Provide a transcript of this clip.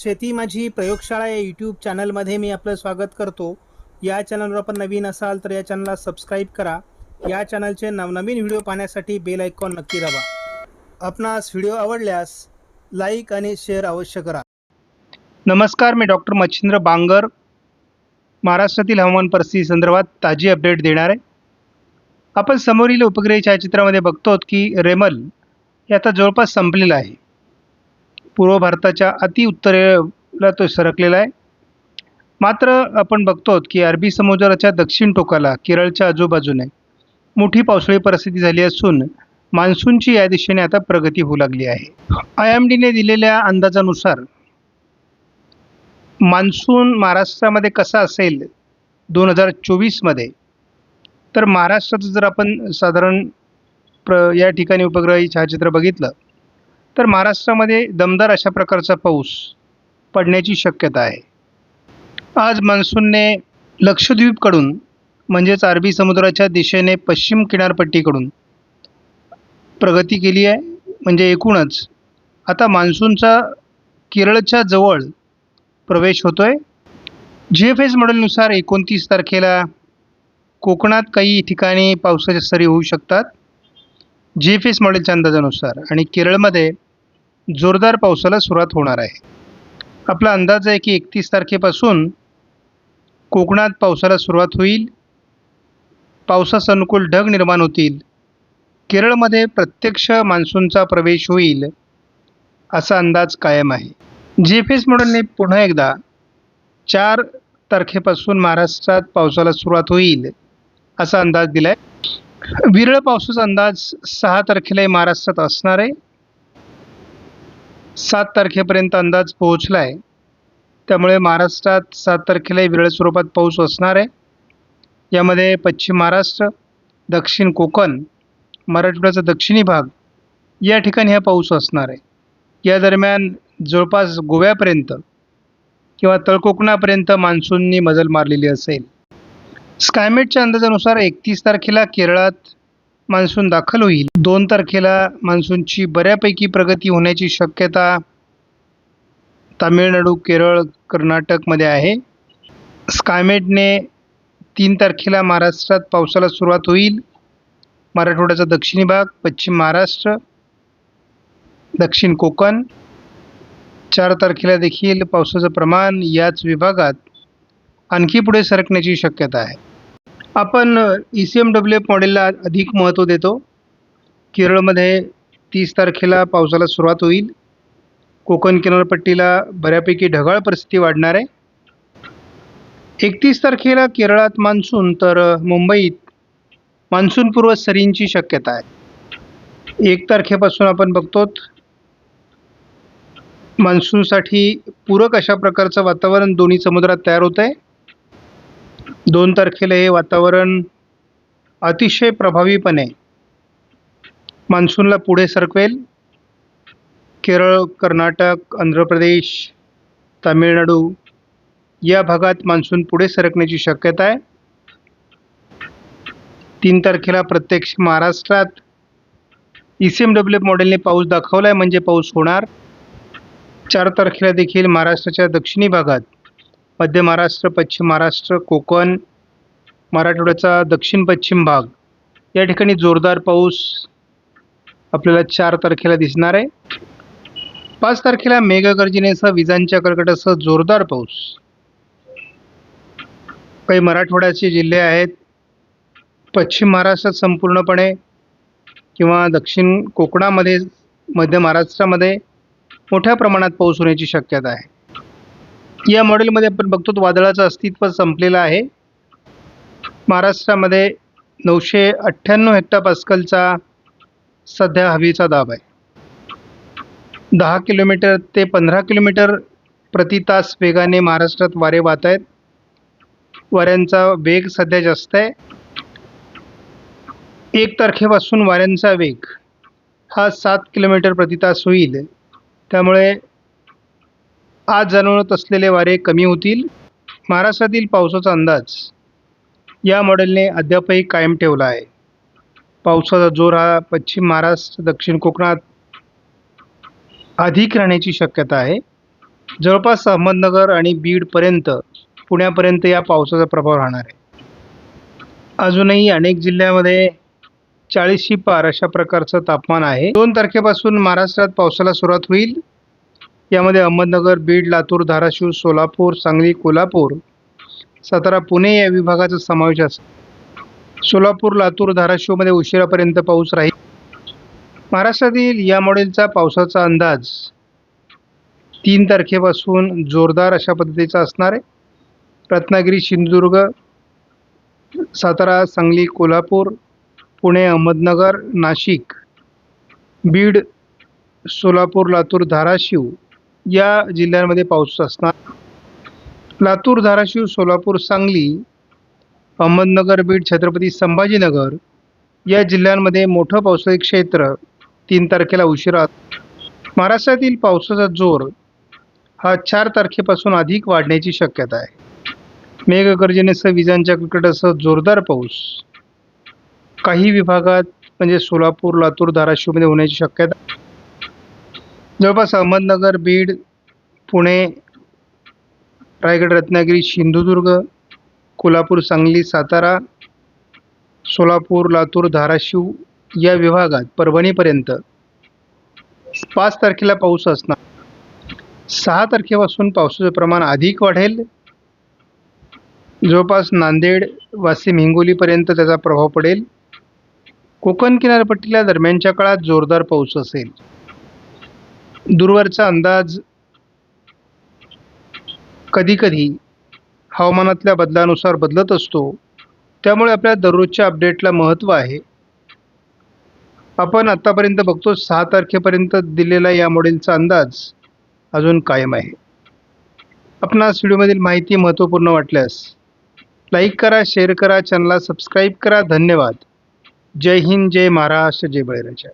शेती माझी प्रयोगशाळा या यूट्यूब चॅनलमध्ये मी आपलं स्वागत करतो. या चॅनलवर आपण नवीन असाल तर या चॅनलला सबस्क्राईब करा. या चॅनलचे नवनवीन व्हिडिओ पाहण्यासाठी बेल आयकॉन नक्की दाबा. आपणास व्हिडिओ आवडल्यास लाईक आणि शेअर अवश्य करा. नमस्कार मी डॉक्टर मच्छिंद्र बांगर. महाराष्ट्रातील हवामान परिस्थिती संदर्भात ताजी अपडेट देणार आहे. आपण समोरील उपग्रह छायाचित्रामध्ये बघतो की रेमल हे आता जवळपास संपलेलं आहे. पूर्व भारताच्या अति उत्तरेला तो सरकलेला आहे. मात्र आपण बघतो की अरबी समुद्राच्या दक्षिण टोकाला केरळच्या आजूबाजूने मोठी पावसाळी परिस्थिती झाली असून मान्सूनची या दिशेने आता प्रगती होऊ लागली आहे. आय एम डीने दिलेल्या अंदाजानुसार मान्सून महाराष्ट्रामध्ये कसा असेल दोन हजार चोवीसमध्ये तर महाराष्ट्राचं जर आपण साधारण प्र या ठिकाणी उपग्रही छायाचित्र बघितलं तर महाराष्ट्रामध्ये दमदार अशा प्रकारचा पाऊस पडण्याची शक्यता आहे. आज मान्सूनने लक्षद्वीपकडून म्हणजेच अरबी समुद्राच्या दिशेने पश्चिम किनारपट्टीकडून प्रगती केली आहे. म्हणजे एकूणच आता मान्सूनचा केरळच्या जवळ प्रवेश होतो आहे जी एफ एस मॉडेलनुसार एकोणतीस तारखेला कोकणात काही ठिकाणी पावसाच्या सरी होऊ शकतात. जी एफ एस मॉडेलच्या अंदाजानुसार आणि केरळमध्ये जोरदार पावसाला सुरुवात होणार आहे. आपला अंदाज आहे की एकतीस तारखेपासून कोकणात पावसाला सुरुवात होईल. पावसास अनुकूल ढग निर्माण होतील. केरळमध्ये प्रत्यक्ष मान्सूनचा प्रवेश होईल असा अंदाज कायम आहे. जी एफ एस मॉडेलने पुन्हा एकदा चार तारखेपासून महाराष्ट्रात पावसाला सुरुवात होईल असा अंदाज दिला आहे विरळ पावसाचा अंदाज सहा तारखेलाही महाराष्ट्रात असणार आहे. सात तारखेपर्यंत अंदाज पोहोचला आहे त्यामुळे महाराष्ट्रात सात तारखेलाही विरळ स्वरूपात पाऊस असणार आहे. यामध्ये पश्चिम महाराष्ट्र दक्षिण कोकण मराठवाड्याचा दक्षिणी भाग या ठिकाणी हा पाऊस असणार आहे. या दरम्यान जवळपास गोव्यापर्यंत किंवा तळकोकणापर्यंत मान्सूननी मजल मारलेली असेल. स्कायमेटच्या अंदाजानुसार एकतीस तारखेला केरळात मान्सून दाखल होईल. दोन तारखेला मान्सूनची बऱ्यापैकी प्रगती होण्याची शक्यता तामिळनाडू केरळ कर्नाटकमध्ये आहे. स्कायमेटने तीन तारखेला महाराष्ट्रात पावसाला सुरुवात होईल. मराठवाड्याचा दक्षिणी भाग पश्चिम महाराष्ट्र दक्षिण कोकण. चार तारखेला देखील पावसाचं प्रमाण याच विभागात आणखी पुढे सरकण्याची शक्यता आहे. आपण E C M W F मॉडेलला अधिक महत्त्व देतो. केरळमध्ये तीस तारखेला पावसाला सुरुवात होईल. कोकण किनारपट्टीला बऱ्यापैकी ढगाळ परिस्थिती वाढणार आहे. एकतीस तारखेला केरळात मान्सून तर मुंबईत मान्सूनपूर्व सरींची शक्यता आहे. एक तारखेपासून आपण बघतो मान्सूनसाठी पूरक अशा प्रकारचं वातावरण दोन्ही समुद्रात तयार होतं आहे दोन तारखेला हे वातावरण अतिशय प्रभावीपणे मान्सूनला पुढे सरकवेल. केरळ कर्नाटक आंध्र प्रदेश तामिळनाडू या भागात मान्सून पुढे सरकण्याची शक्यता आहे. तीन तारखेला प्रत्यक्ष महाराष्ट्रात ई सी एम डब्ल्यू मॉडेलने पाऊस दाखवला आहे म्हणजे पाऊस होणार. चार तारखेला देखील महाराष्ट्राच्या दक्षिणी भागात मध्य महाराष्ट्र पश्चिम महाराष्ट्र कोकण मराठवाड्याचा दक्षिण पश्चिम भाग. या ठिकाणी जोरदार पाऊस आपल्याला चार तारखेला दिसणार आहे. पाच तारखेला मेघगर्जनेसह विजांच्या कडकडासह जोरदार पाऊस. काही मराठवाड्याचे जिल्हे आहेत. पश्चिम महाराष्ट्रात संपूर्णपणे किंवा दक्षिण कोकणामध्ये मध्य महाराष्ट्रामध्ये मोठ्या प्रमाणात पाऊस होण्याची शक्यता आहे. या मॉडेलमध्ये आपण बघतो वादळाचं अस्तित्व संपलेलं आहे. महाराष्ट्रामध्ये नऊशे अठ्ठ्याण्णव हेक्टापास्कलचा सध्या हवेचा दाब आहे. दहा किलोमीटर ते पंधरा किलोमीटर प्रति तास वेगाने महाराष्ट्रात वारे वाहत आहेत. वाऱ्यांचा वेग सध्या जास्त आहे. एक तारखेपासून वाऱ्यांचा वेग हा सात किलोमीटर प्रति तास होईल. त्यामुळे आज जाणवत असलेले वारे कमी होतील महाराष्ट्रातील पावसाचा अंदाज. या मॉडेलने अद्यापही कायम ठेवला आहे. पावसाचा जोर हा पश्चिम महाराष्ट्र दक्षिण कोकणात अधिक राहण्याची शक्यता आहे. जवळपास अहमदनगर आणि बीडपर्यंत पुण्यापर्यंत या पावसाचा प्रभाव राहणार आहे. अजूनही अनेक जिल्ह्यामध्ये चाळीसशी पार अशा प्रकारचं तापमान आहे. दोन तारखेपासून महाराष्ट्रात पावसाला सुरुवात होईल. यामध्ये अहमदनगर बीड लातूर धाराशिव सोलापूर सांगली कोल्हापूर सातारा पुणे या विभागाचा समावेश असेल सोलापूर लातूर धाराशिवमध्ये उशिरापर्यंत पाऊस राहील. महाराष्ट्रातील या मॉडेलचा पावसाचा अंदाज तीन तारखेपासून जोरदार अशा पद्धतीचा असणार आहे. रत्नागिरी सिंधुदुर्ग सातारा सांगली कोल्हापूर पुणे अहमदनगर नाशिक बीड सोलापूर लातूर धाराशिव या जिल्ह्यांमध्ये पाऊस असणार. लातूर धाराशिव सोलापूर सांगली अहमदनगर बीड छत्रपती संभाजीनगर या जिल्ह्यांमध्ये मोठं पावसाळी क्षेत्र तीन तारखेला उशिरा महाराष्ट्रातील पावसाचा जोर हा चार तारखेपासून अधिक वाढण्याची शक्यता आहे. मेघगर्जनेसह विजांच्या कडकडाटासह जोरदार पाऊस काही विभागात म्हणजे सोलापूर लातूर धाराशिवमध्ये होण्याची शक्यता जवळपास अहमदनगर बीड पुणे रायगड रत्नागिरी सिंधुदुर्ग कोल्हापूर सांगली सातारा सोलापूर लातूर धाराशिव या विभागात परभणीपर्यंत पाच तारखेला पाऊस असणार. सहा तारखेपासून पावसाचं प्रमाण अधिक वाढेल. जवळपास नांदेड वाशिम हिंगोलीपर्यंत त्याचा प्रभाव पडेल. कोकण किनारपट्टीला दरम्यानच्या काळात जोरदार पाऊस असेल. दूरवरचा अंदाज कधीकधी हवामानातल्या बदलानुसार बदलत असतो. त्यामुळे आपल्या दररोजच्या अपडेटला महत्त्व आहे. आपण आत्तापर्यंत बघतो सहा तारखेपर्यंत दिलेला या मॉडेलचा अंदाज अजून कायम आहे. आपणास व्हिडिओमधील माहिती महत्त्वपूर्ण वाटल्यास लाईक करा शेअर करा चॅनलला सबस्क्राईब करा. धन्यवाद. जय हिंद जय महाराष्ट्र जय बळीराजा.